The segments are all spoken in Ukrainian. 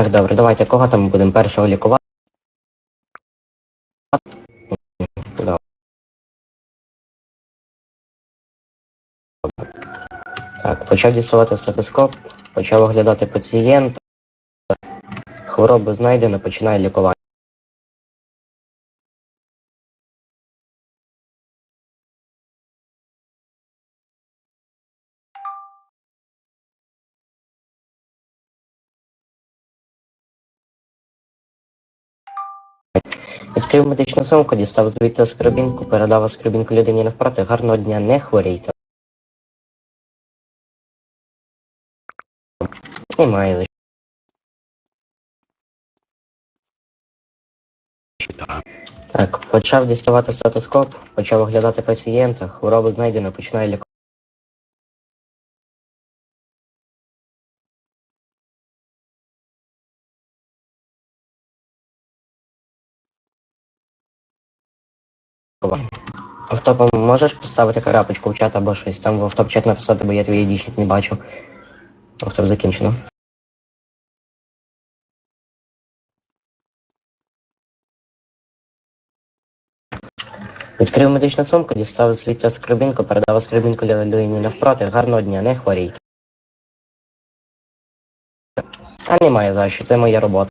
Так, добре, давайте кого там будемо першого лікувати? Так, почав діставати стетоскоп, почав оглядати пацієнта. Хвороби знайдено, починає лікування. Відкрив медичну сумку, дістав звідти скребінку, передав скребінку людині навпроти. Гарного дня, не хворійте. Немає лише. Так, почав діставати стетоскоп, почав оглядати пацієнта, хворобу знайдено, починає лікувати. Автопом можеш поставити крапочку в чат або щось там в автоп-чат написати, бо я твій дічник не бачу. Автоп закінчено. Відкрив медичну сумку, дістав звідти скрибінку, передав скрибінку людині навпроти. Гарного дня, не хворійте. А немає за що, це моя робота.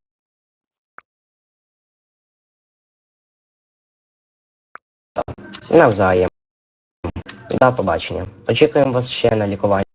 Навзаєм. До побачення. Очікуємо вас ще на лікування.